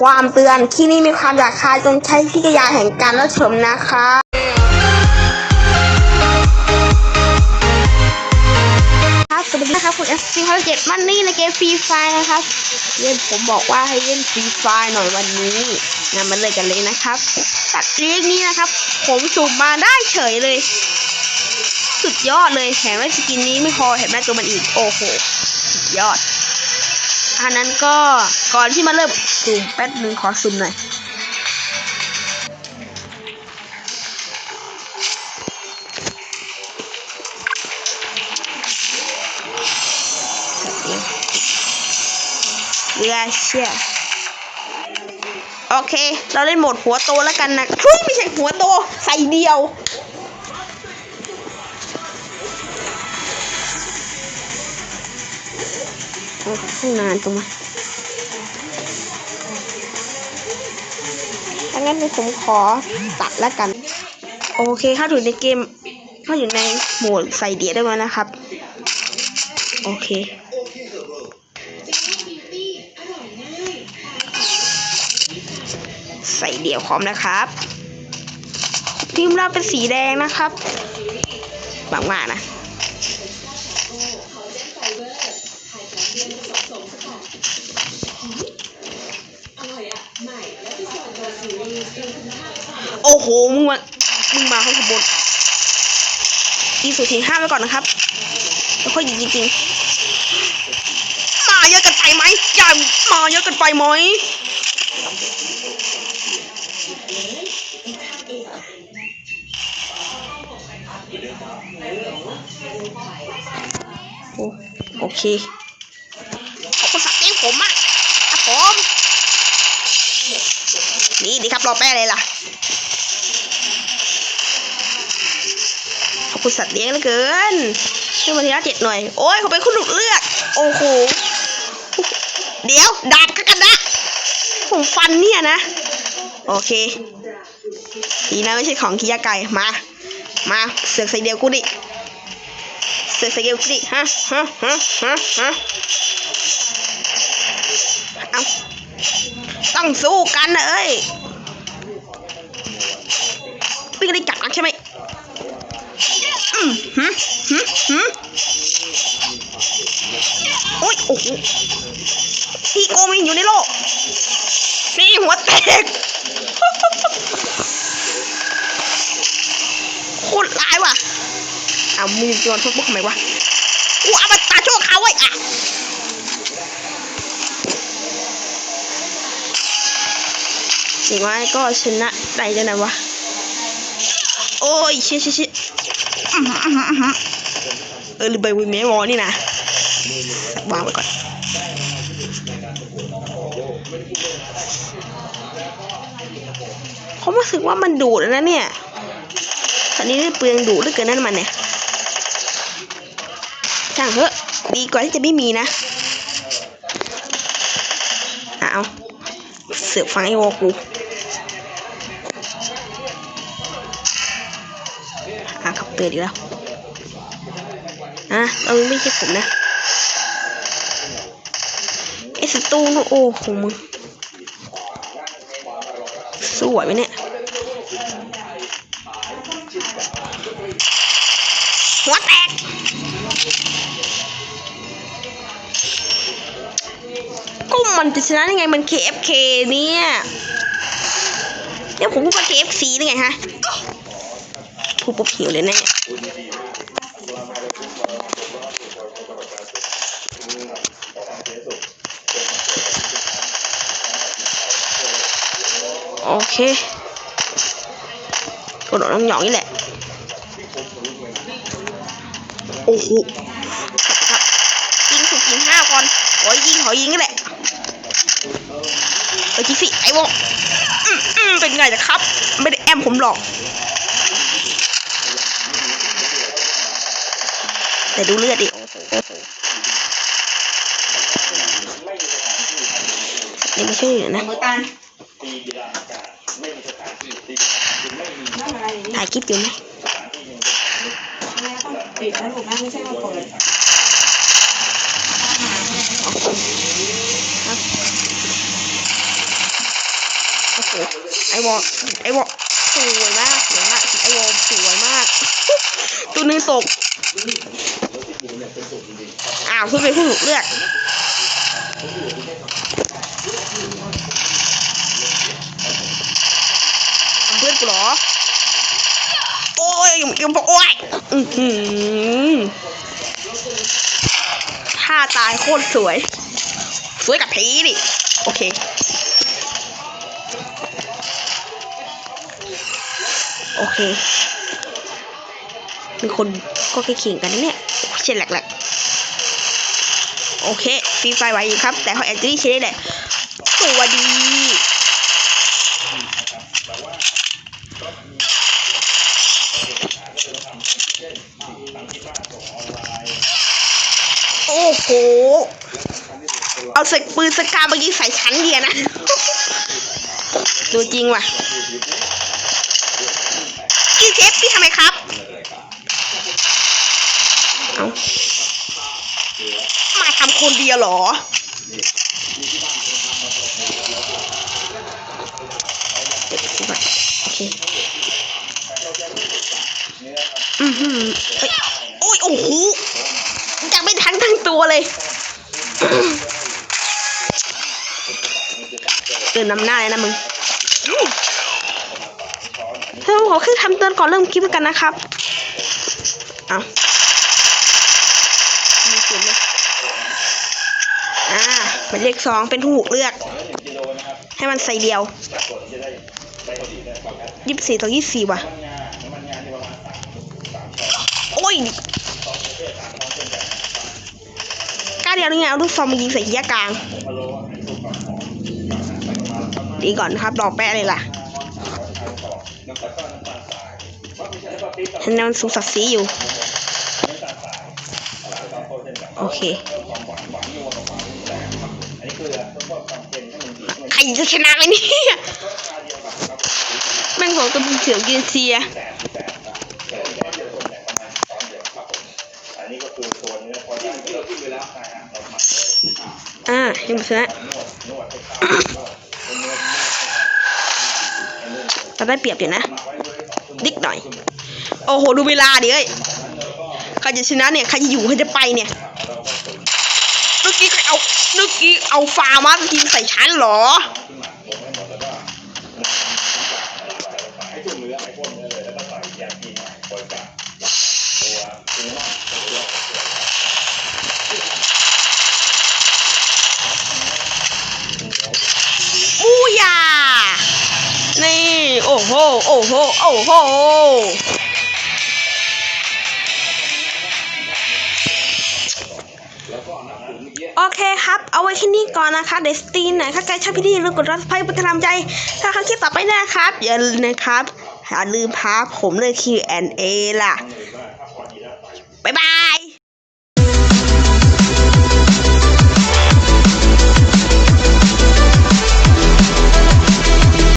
ความเตือนที่นี่มีความหยาบคายจนใช้พิจารณาแห่งการรับชมนะคะครับสวัสดีนะครับคุณ S C เขาเจ็ดมันนี่ในเกมฟรีไฟนะครับเล่นผมบอกว่าให้เล่นฟรีไฟหน่อยวันนี้งั้นมันเลยกันเลยนะครับ ตัดเรียกนี้นะครับ ผมสุ่มมาได้เฉยเลย สุดยอดเลยแถมได้สกินนี้ไม่พอแถมได้ตัวมันอีก โอ้โห สุดยอด อันนั้นก็ก่อนที่มาเริ่มสุ่มแป๊บนึงขอสุ่มหน่อยเรือเชี่ยโอเค เราเล่นโหมดหัวโตแล้วกันนะชุยไม่ใช่หัวโต ใส่เดียว โอ้ข้างนานตรงมาถ้างั้นผมขอตัดแล้วกัน โอเคเข้าอยู่ในเกมเข้าอยู่ในโหมดใส่เดียวได้ไหมนะครับ โอเคใส่เดี่ยวพร้อมนะครับทีมเราเป็นสีแดงนะครับหวังว่านะ โหมึงมามึงมาข้างบนยิงสุดทีห้าไว้ก่อนนะครับ แล้วค่อยยิงจริงๆมาเยอะเกันไปไหมอย่ามาเยอะเกันไปไหมโอโอเคขอบคุณสักทีผมอะครับผมนี่ดีครับรอแป้เลยล่ะ คุณสัตว์เลี้ยงเหลือเกินช่วยมาทีละเจ็ดหน่อย โอ้ยเขาเป็นคุณหลุดเลือก โอ้โห เดี๋ยวดาบกันนะ ผมฟันเนี่ยนะ โอเค ดีนะไม่ใช่ของคิยาไก่มา มาเสือกใส่เดียวกูดิ เสือกใส่เดียวกูดิ ฮะ ฮะ ฮะ ฮะฮะเอาต้องสู้กันนะเอ้ยพี่ก็ได้จับนักใช่ไหม อืมหืมหืมหืมโอ้ยโอ้โหพี่โกมินอยู่ในโลกนี่หัวแตกโคตรร้ายว่ะเอามึงจะโดนทุบทำไมวะกูเอามาตาโชว์เขาไว้อะอย่างน้อยก็ชนะได้แล้วนะวะ โอ้ยเชี่ยเชี่ย อื้อหรือหืออื้อหือเออลืมไปวิเมวอนี่นะวางไว้ก่อนเขารู้สึกว่ามันดูดแล้วนะเนี่ยตอนนี้เปลืองดูดเหลือเกินนั่นมันเนี่ยช่างเถอะดีกว่าที่จะไม่มีนะเอาเสือกฟังไอ้โวกูอะ เตือนอีกแล้วอะเราไม่ใช่ผมนะไอ้สตูนโอ้โหมึงสู้ไหวไหมเนี่ยหัวแตกก็มันจะชนะได้ไงมัน KFK เนี่ยเดี๋ยวผมพูดว่า KFC ได้ไงฮะ พูดปุ๊บหิวเลยนะเนี่ยโอเคกระโดดน้องหยองนี่แหละ โอ้โหยิงถูกยิงห้าก่อนขอยิงขอยิงนี่แหละเออจิสิไอ้วงอืมอืมเป็นไงล่ะครับ ไม่ได้แอมผมหรอก แต่ดูเลือดดิโอ้โหโอ้โหนี่ไม่ใช่เหรอนะมือกันถ่ายคลิปอยู่ไหมแม่ต้องปิดนะลูกนะไม่ใช่ว่าเปิดครับไอวอลไอวอลสวยมากสวยมากไอวอลสวยมาก ตัวหนึงตก อ้าวเพื่อนเป็นผู้ถูกเลือกทำเพื่อนกูเหรอ โอ้ยยังบอกโอ้ยอือหือท่าตายโคตรสวย สวยกับผีดิ โอเค โอเค มีคนก็ใกล้เคียงกันเนี่ยเช่นแหลกๆ โอเคฟรีไฟไว้อยู่ครับ แต่เขาแอนตี้ใช้ได้แหละสวัสดีโอ้โห เอาสกปืนสกาเมายิงใส่ชั้นเดียนะดูจริงว่ะ เชฟพี่ทำไมครับเอามาทำคนเดียวเหรอ โอเค อือหือเอ้ยโอ้ย โอ้โหยังไม่ทันทั้งตัวเลยเตือนนำหน้าเลยนะมึง เฮ้ยผมขอขึ้นทำเตือนก่อนเริ่มคลิปกันนะครับเอาอ่าหมายเลขสองเป็นถูกเลือก ให้มันใส่เดียวยี่สิบสี่ต่อยี่สิบสี่ว่ะ โอ้ยกล้าเดียวนี่ไงเอาลูกซองมายิงใส่เหี้ยกลาง ดีก่อนนะครับรอกแปะเลยล่ะ นไหมมันสูงสักสีอยู่ โอเคใครจะชนะไหมเนี่ยแม่งของตัวมึงเฉียวยืนเชียร์อ่ายังไม่ชนะ เราได้เปรียบอยู่นะดิกหน่อย โอ้โห ดูเวลาดิเอ้ยใครจะชนะเนี่ยใครจะอยู่ใครจะไปเนี่ยเมื่อกี้ใครเอาเมื่อกี้เอาฟาร์มายิงใส่ชั้นเหรอ โอ้โห โอ้โห โอ้โห โอเคครับ เอาไว้แค่นี้ก่อนนะคะ เดสตีนไหนถ้าใครชอบพี่ดีอย่าลืมกดรับสไครต์เป็นกำลังใจ ถ้าครั้งคลิปต่อไปนะครับ อย่าลืมนะครับ อย่าลืมพาผมเลย Q&A ล่ะ บ๊ายบาย